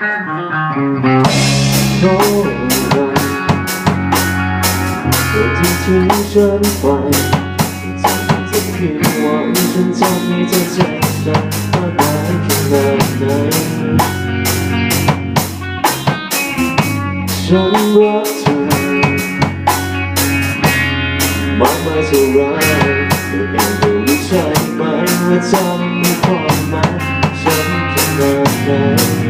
โทษเธอที่ทิ้งฉันไปทำให้ผิดหวังฉันทำให้เธอเจ็บหนักมากมายขนาดไหนฉันรักเธอมากมายเท่าไรเธอเองก็รู้ใช่ไหมว่าเธอมีความหมายฉันขนาดไหน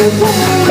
า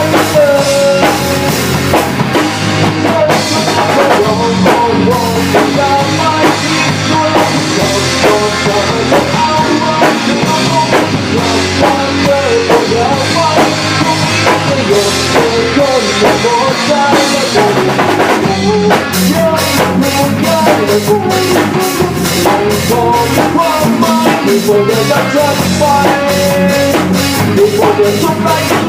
Before the sun